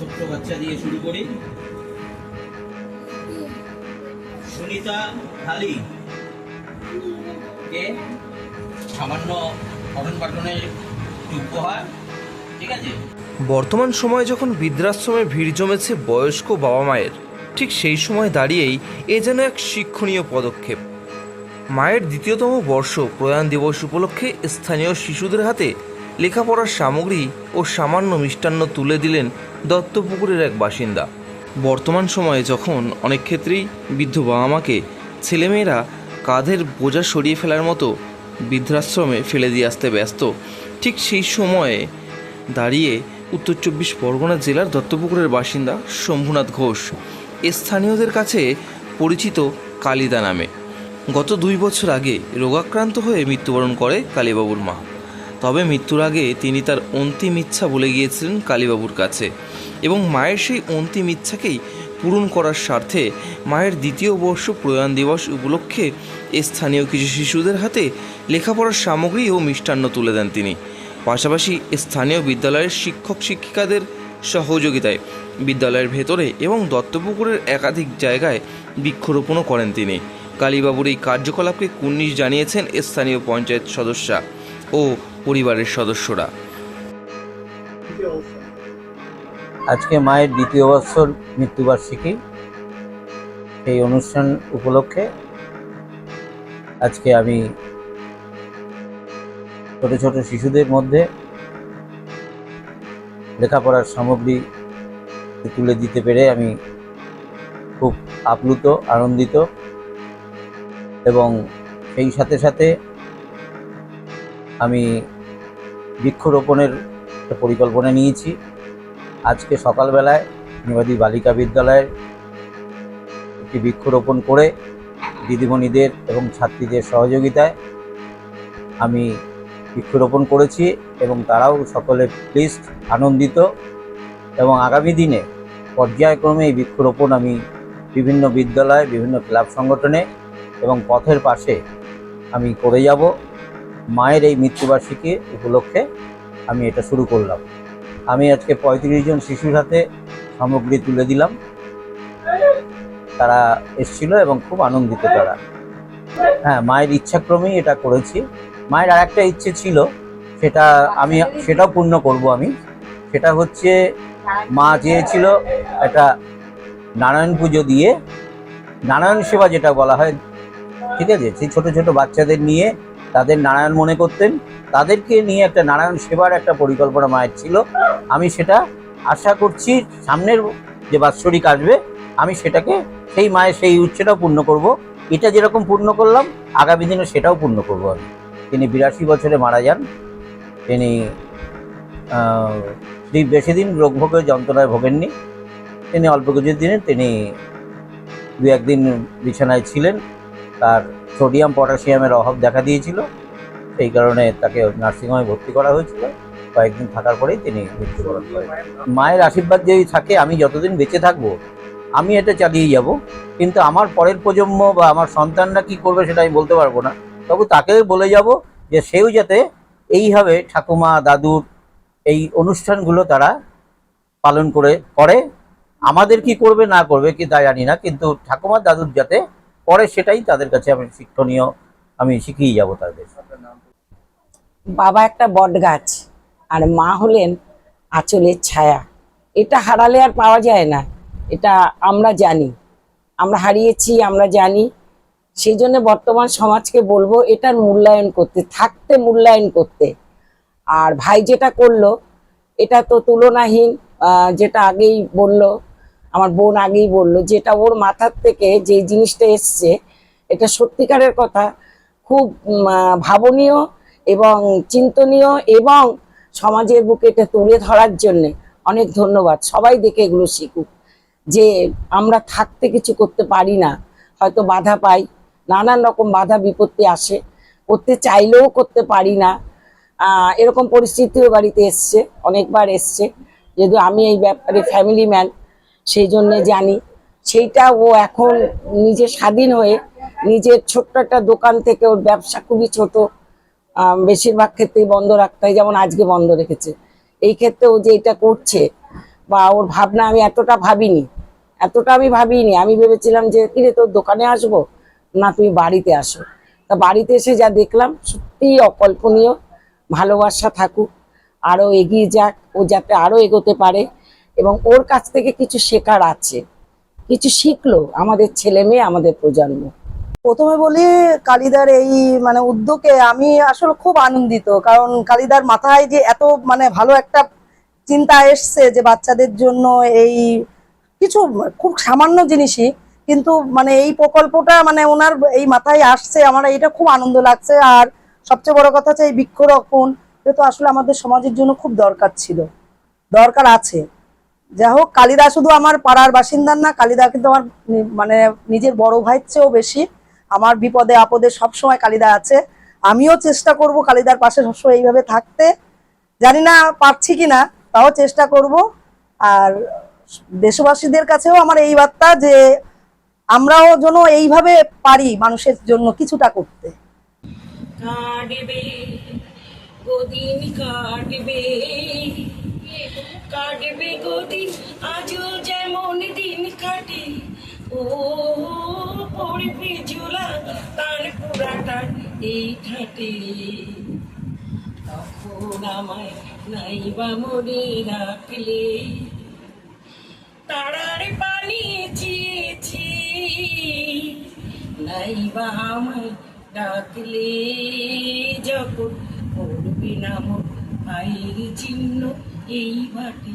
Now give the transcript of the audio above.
ছোট্ট বাচ্চা দিয়ে শুরু করি। সুনিতা ঢালি কে? সামান্য পঠন পাঠনের উপহার ঠিক আছে? বর্তমান সময়ে যখন বৃদ্ধাশ্রমে ভিড় জমেছে বয়স্ক বাবা মায়ের, ঠিক সেই সময় দাঁড়িয়েই এ যেন এক শিক্ষণীয় পদক্ষেপ। মায়ের দ্বিতীয়তম বর্ষ প্রয়াণ দিবস উপলক্ষে স্থানীয় শিশুদের হাতে লেখাপড়ার সামগ্রী ও সামান্য মিষ্টান্ন তুলে দিলেন দত্তপুকুরের এক বাসিন্দা। বর্তমান সময়ে যখন অনেক ক্ষেত্রেই বৃদ্ধ বাবা মাকে ছেলেমেয়েরা কাঁধের বোঝা সরিয়ে ফেলার মতো বৃদ্ধাশ্রমে ফেলে দিয়ে আসতে ব্যস্ত, ঠিক সেই সময়ে দাঁড়িয়ে উত্তর চব্বিশ পরগনা জেলার দত্তপুকুরের বাসিন্দা শম্ভুনাথ ঘোষ, স্থানীয়দের কাছে পরিচিত কালিদা নামে। গত দুই বছর আগে রোগাক্রান্ত হয়ে মৃত্যুবরণ করে কালীবাবুর মা। তবে মৃত্যুর আগে তিনি তার অন্তিম ইচ্ছা বলে গিয়েছিলেন কালীবাবুর কাছে এবং মায়ের সেই অন্তিম ইচ্ছাকেই পূরণ করার স্বার্থে মায়ের দ্বিতীয় বর্ষ প্রয়াণ দিবস উপলক্ষে স্থানীয় কিছু শিশুদের হাতে লেখাপড়ার সামগ্রী ও মিষ্টান্ন তুলে দেন তিনি। পাশাপাশি স্থানীয় বিদ্যালয়ের শিক্ষক শিক্ষিকাদের সহযোগিতায় বিদ্যালয়ের ভেতরে এবং দত্তপুকুরের একাধিক জায়গায় বৃক্ষরোপণও করেন তিনি। কালীবাবুর এই কার্যকলাপকে কুর্নিশ জানিয়েছেন স্থানীয় পঞ্চায়েত সদস্যা ও পরিবারের সদস্যরা। আজকে মায়ের দ্বিতীয় বৎসর মৃত্যুবার্ষিকী। সেই অনুষ্ঠান উপলক্ষে আজকে আমি ছোট ছোট শিশুদের মধ্যে লেখাপড়ার সামগ্রী তুলে দিতে পেরে আমি খুব আপ্লুত, আনন্দিত এবং সেই সাথে সাথে আমি বৃক্ষরোপণের পরিকল্পনা নিয়েছি। আজকে সকালবেলায় নিবাদী বালিকা বিদ্যালয়ের একটি বৃক্ষরোপণ করে দিদিমণিদের এবং ছাত্রীদের সহযোগিতায় আমি বৃক্ষরোপণ করেছি এবং তারাও সকলে প্লিজড আনন্দিত এবং আগামী দিনে পর্যায়ক্রমে এই বৃক্ষরোপণ আমি বিভিন্ন বিদ্যালয়, বিভিন্ন ক্লাব সংগঠনে এবং পথের পাশে আমি করে যাব। মায়ের এই মৃত্যুবার্ষিকী উপলক্ষে আমি এটা শুরু করলাম। আমি আজকে পঁয়ত্রিশ জন শিশুর হাতে সামগ্রী তুলে দিলাম। তারা এসছিল এবং খুব আনন্দিত তারা। হ্যাঁ মায়ের ইচ্ছাক্রমেই এটা করেছি। মায়ের আর একটা ইচ্ছে ছিল, সেটা আমি, সেটাও পূর্ণ করব আমি। সেটা হচ্ছে মা চেয়েছিল একটা নারায়ণ পুজো দিয়ে, নারায়ণ সেবা যেটা বলা হয়, ঠিক আছে? সেই ছোট ছোট বাচ্চাদের নিয়ে তাদের নারায়ণ মনে করতেন। তাদেরকে নিয়ে একটা নারায়ণ সেবার একটা পরিকল্পনা মায়ের ছিল। আমি সেটা আশা করছি সামনের যে বাৎসরিক আসবে, আমি সেটাকে সেই মায়ের সেই উচ্ছেটাও পূর্ণ করব। এটা যেরকম পূর্ণ করলাম, আগামী দিনে সেটাও পূর্ণ করব আমি। তিনি বিরাশি বছরে মারা যান। তিনি বেশি দিন রোগ ভোগের যন্ত্রণায় ভোগেননি। তিনি অল্প কিছু দিনে তিনি দু একদিন বিছানায় ছিলেন। তার সোডিয়াম, পটাশিয়ামের অভাব দেখা দিয়েছিল। সেই কারণে তাকে নার্সিংহোমে ভর্তি করা হয়েছিল। কয়েকদিন থাকার পরেই তিনি মৃত্যুবরণ করেন। মায়ের আশীর্বাদ যদি থাকে, আমি যতদিন বেঁচে থাকব, আমি এটা চালিয়ে যাব। কিন্তু আমার পরের প্রজন্ম বা আমার সন্তানরা কি করবে সেটা আমি বলতে পারব না। তবু তাকে বলে যাব যে, সেও যাতে এইভাবে ঠাকুমা, দাদুর এই অনুষ্ঠানগুলো তারা পালন করে করে। আমাদের কি করবে, না করবে, কি তা জানি না। কিন্তু ঠাকুমা, দাদুর যাতে করে সেটাই তাদের কাছে আমি শিক্ষণীয়, আমি শিখিয়ে যাব তাদের। বাবা একটা বট গাছ আর মা হলেন আঁচলের ছায়া। এটা হারালে আর পাওয়া যায় না। এটা আমরা জানি। আমরা হারিয়েছি, আমরা জানি। সেই জন্য বর্তমান সমাজকে বলব, এটার মূল্যায়ন করতে, থাকতে মূল্যায়ন করতে। আর ভাই যেটা করল, এটা তো তুলনাহীন যেটা আগেই বলল আমার বোন আগেই বলল, যেটা ওর মাথার থেকে যে জিনিসটা এসছে, এটা সত্যিকারের কথা, খুব ভাবনীয় এবং চিন্তনীয় এবং সমাজের বুকে এটা তুলে ধরার জন্য অনেক ধন্যবাদ। সবাই দেখে এগুলো শিখুক। যে আমরা থাকতে কিছু করতে পারি না, হয়তো বাধা পাই, নানান রকম বাধা বিপত্তি আসে, করতে চাইলেও করতে পারি না। এরকম পরিস্থিতিও বাড়িতে এসছে, অনেকবার এসছে। যেহেতু আমি এই ব্যাপারে ফ্যামিলি ম্যান সেই জন্যে জানি। সেইটা ও এখন নিজে স্বাধীন হয়ে নিজের ছোট্ট একটা দোকান থেকে ওর ব্যবসা খুবই ছোট বেশিরভাগ ক্ষেত্রেই বন্ধ রাখতে হয়, যেমন আজকে বন্ধ রেখেছে। এই ক্ষেত্রে ও যে এটা করছে বা ওর ভাবনা আমি এতটা ভাবিনি, এতটা আমি ভাবিনি। আমি ভেবেছিলাম যে, কিরে, তোর দোকানে আসব? না, তুমি বাড়িতে আসো। তা বাড়িতে এসে যা দেখলাম, সত্যিই অকল্পনীয়। ভালোবাসা থাকুক, আরও এগিয়ে যাক, ও যাতে আরও এগোতে পারে। এবং ওর কাছ থেকে কিছু শেখার আছে। কিছু শিখলো আমাদের ছেলে মেয়ে, আমাদের প্রজন্ম। প্রথমে বলি, কালিদার এই মানে উদ্যোগে আমি আসলে খুব আনন্দিত। কারণ কালিদার মাথায় যে এত মানে ভালো একটা চিন্তা এসছে যে বাচ্চাদের জন্য এই কিছু খুব সামান্য জিনিসই। কিন্তু মানে এই প্রকল্পটা মানে ওনার এই মাথায় আসছে, আমার এটা খুব আনন্দ লাগছে। আর সবচেয়ে বড় কথা হচ্ছে এই বৃক্ষরোপণ, এটা তো আসলে আমাদের সমাজের জন্য খুব দরকার ছিল। দরকার আছে। যাই হোক, কালিদা শুধু আমার পাড়ার বাসিন্দার না, কালিদা কিন্তু আমার মানে নিজের বড় ভাইয়ের চেয়েও বেশি। আমার বিপদে আপদে সবসময় কালিদা আছে। আমিও চেষ্টা করব কালিদার পাশে সবসময় এইভাবে থাকতে। জানি না পারছি কি না তাও চেষ্টা করব। আর দেশবাসীদের কাছেও আমার এই বার্তা যে আমরাও যেন এইভাবে পারি মানুষের জন্য কিছুটা করতে। কাটবে। কাটবে গদিন আজও যেমন দিন কাটে। ও, পড়বে ঝোলা, তার পুরাটার এই খাটে তখন আমায় নাইবা মনে রাখলে। তারার পানি চেয়েছি, নাইবা আমায় ডাকলে। যখন পড়বে না মোর ভাইয়ের চিহ্ন এই বাটে